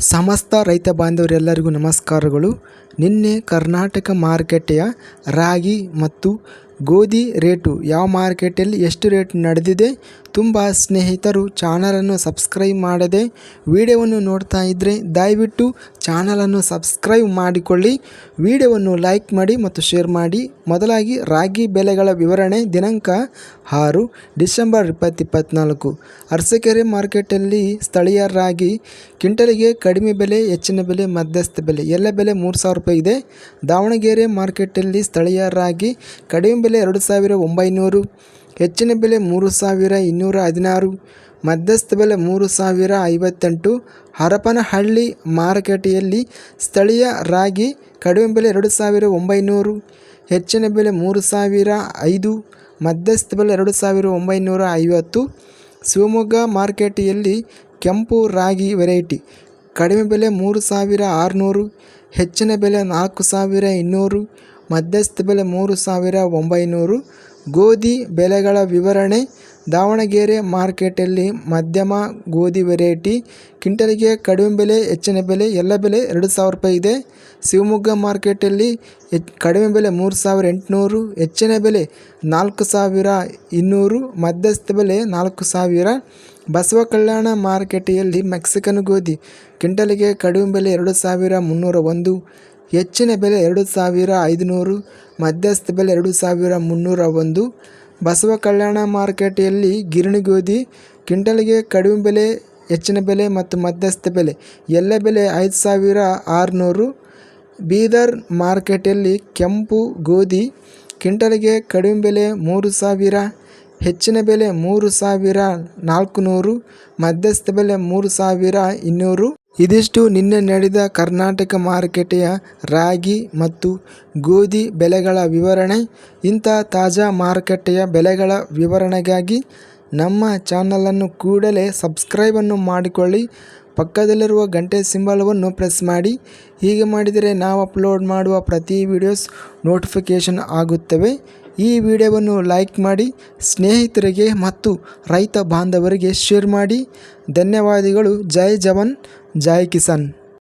ಸಮಸ್ತ ರೈತ ಬಾಂಧವರೆಲ್ಲರಿಗೂ ನಮಸ್ಕಾರಗಳು. ನಿನ್ನೆ ಕರ್ನಾಟಕ ಮಾರುಕಟ್ಟೆಯ ರಾಗಿ ಮತ್ತು ಗೋಧಿ ರೇಟು ಯಾವ ಮಾರ್ಕೆಟಲ್ಲಿ ಎಷ್ಟು ರೇಟ್ ನಡೆದಿದೆ ತುಂಬ ಸ್ನೇಹಿತರು ಚಾನಲನ್ನು ಸಬ್ಸ್ಕ್ರೈಬ್ ಮಾಡದೆ ವಿಡಿಯೋವನ್ನು ನೋಡ್ತಾ ಇದ್ದರೆ ದಯವಿಟ್ಟು ಚಾನಲನ್ನು ಸಬ್ಸ್ಕ್ರೈಬ್ ಮಾಡಿಕೊಳ್ಳಿ. ವಿಡಿಯೋವನ್ನು ಲೈಕ್ ಮಾಡಿ ಮತ್ತು ಶೇರ್ ಮಾಡಿ. ಮೊದಲಾಗಿ ರಾಗಿ ಬೆಲೆಗಳ ವಿವರಣೆ ದಿನಾಂಕ ಆರು ಡಿಸೆಂಬರ್ ಇಪ್ಪತ್ತಿಪ್ಪತ್ನಾಲ್ಕು. ಅರಸಕೆರೆ ಮಾರ್ಕೆಟಲ್ಲಿ ಸ್ಥಳೀಯ ರಾಗಿ ಕ್ವಿಂಟಲಿಗೆ ಕಡಿಮೆ ಬೆಲೆ, ಹೆಚ್ಚಿನ ಬೆಲೆ, ಮಧ್ಯಸ್ಥ ಬೆಲೆ, ಎಲ್ಲ ಬೆಲೆ ಮೂರು ಸಾವಿರ ರೂಪಾಯಿ ಇದೆ. ದಾವಣಗೆರೆ ಮಾರ್ಕೆಟಲ್ಲಿ ಸ್ಥಳೀಯ ರಾಗಿ ಕಡಿಮೆ ಬೆಲೆ ಎರಡು ಸಾವಿರ ಒಂಬೈನೂರು, ಹೆಚ್ಚಿನ ಬೆಲೆ ಮೂರು ಸಾವಿರ ಇನ್ನೂರ ಹದಿನಾರು, ಮಧ್ಯಸ್ಥ ಬೆಲೆ ಮೂರು ಸಾವಿರ ಐವತ್ತೆಂಟು. ಹರಪನಹಳ್ಳಿ ಮಾರುಕಟ್ಟೆಯಲ್ಲಿ ಸ್ಥಳೀಯ ರಾಗಿ ಕಡಿಮೆ ಬೆಲೆ ಎರಡು ಸಾವಿರ ಒಂಬೈನೂರು, ಹೆಚ್ಚಿನ ಬೆಲೆ ಮೂರು ಸಾವಿರ ಐದು, ಮಧ್ಯಸ್ಥ ಬೆಲೆ ಎರಡು ಸಾವಿರ ಒಂಬೈನೂರ ಐವತ್ತು. ಶಿವಮೊಗ್ಗ ಮಾರ್ಕೆಟೆಯಲ್ಲಿ ಕೆಂಪು ರಾಗಿ ವೆರೈಟಿ ಕಡಿಮೆ ಬೆಲೆ ಮೂರು ಸಾವಿರ ಆರುನೂರು, ಹೆಚ್ಚಿನ ಬೆಲೆ ನಾಲ್ಕು ಸಾವಿರ ಇನ್ನೂರು ಮಧ್ಯಸ್ಥ ಬೆಲೆ ಮೂರು ಸಾವಿರ ಒಂಬೈನೂರು. ಗೋಧಿ ಬೆಲೆಗಳ ವಿವರಣೆ. ದಾವಣಗೆರೆ ಮಾರ್ಕೆಟಲ್ಲಿ ಮಧ್ಯಮ ಗೋಧಿ ವೆರೈಟಿ. ಕಿಂಟಲಿಗೆ ಕಡಿಮೆ ಬೆಲೆ, ಹೆಚ್ಚಿನ ಬೆಲೆ, ಎಲ್ಲ ಬೆಲೆ ಎರಡು ಸಾವಿರ ರೂಪಾಯಿ ಇದೆ. ಶಿವಮೊಗ್ಗ ಮಾರ್ಕೆಟಲ್ಲಿ ಹೆಚ್ ಕಡಿಮೆ ಬೆಲೆ ಮೂರು ಸಾವಿರ ಎಂಟುನೂರು, ಹೆಚ್ಚಿನ ಬೆಲೆ ನಾಲ್ಕು ಸಾವಿರ ಇನ್ನೂರು, ಮಧ್ಯಸ್ಥ ಬೆಲೆ ನಾಲ್ಕು ಸಾವಿರ. ಬಸವ ಕಲ್ಯಾಣ ಮಾರುಕಟ್ಟೆಯಲ್ಲಿ ಮೆಕ್ಸಿಕನ್ ಗೋಧಿ ಕಿಂಟಲಿಗೆ ಕಡಿಮೆ ಬೆಲೆ ಎರಡು ಸಾವಿರ ಮುನ್ನೂರ ಒಂದು. ಹೆಚ್ಚಿನ ಬೆಲೆ ಎರಡು ಸಾವಿರ ಐದುನೂರು, ಮಧ್ಯಸ್ಥ ಬೆಲೆ ಎರಡು ಸಾವಿರ ಮುನ್ನೂರ ಒಂದು. ಬಸವ ಕಲ್ಯಾಣ ಮಾರುಕಟ್ಟೆಯಲ್ಲಿ ಗಿರಣಿ ಗೋಧಿ, ಕ್ವಿಂಟಲ್ಗೆ ಕಡಿಮೆ ಬೆಲೆ, ಹೆಚ್ಚಿನ ಬೆಲೆ ಮತ್ತು ಮಧ್ಯಸ್ಥ ಬೆಲೆ. ಎಲ್ಲ ಬೆಲೆ ಐದು ಸಾವಿರ ಆರುನೂರು. ಬೀದರ್ ಮಾರ್ಕೆಟಲ್ಲಿ ಕೆಂಪು ಗೋಧಿ, ಕ್ವಿಂಟಲ್ಗೆ ಕಡಿಮೆ ಬೆಲೆ ಮೂರು ಸಾವಿರ, ಹೆಚ್ಚಿನ ಬೆಲೆ ಮೂರು ಸಾವಿರ ನಾಲ್ಕು ನೂರು ಮಧ್ಯಸ್ಥ ಬೆಲೆ ಮೂರು ಸಾವಿರ ಇನ್ನೂರು. ಇದಿಷ್ಟು ನಿನ್ನೆ ನಡೆದ ಕರ್ನಾಟಕ ಮಾರುಕಟ್ಟೆಯ ರಾಗಿ ಮತ್ತು ಗೋಧಿ ಬೆಲೆಗಳ ವಿವರಣೆ, ಇಂಥ ತಾಜಾ ಮಾರುಕಟ್ಟೆಯ ಬೆಲೆಗಳ ವಿವರಣೆಗಾಗಿ ನಮ್ಮ ಚಾನಲನ್ನು ಕೂಡಲೇ ಸಬ್ಸ್ಕ್ರೈಬನ್ನು ಮಾಡಿಕೊಳ್ಳಿ. ಪಕ್ಕದಲ್ಲಿರುವ ಗಂಟೆ ಸಿಂಬಲವನ್ನು ಪ್ರೆಸ್ ಮಾಡಿ. ಹೀಗೆ ಮಾಡಿದರೆ ನಾವು ಅಪ್ಲೋಡ್ ಮಾಡುವ ಪ್ರತಿ ವಿಡಿಯೋಸ್ ನೋಟಿಫಿಕೇಷನ್ ಆಗುತ್ತವೆ. ಈ ವಿಡಿಯೋವನ್ನು ಲೈಕ್ ಮಾಡಿ, ಸ್ನೇಹಿತರಿಗೆ ಮತ್ತು ರೈತ ಬಾಂಧವರಿಗೆ ಶೇರ್ ಮಾಡಿ. ಧನ್ಯವಾದಗಳು. ಜೈ ಜವಾನ್, ಜೈ ಕಿಸಾನ್.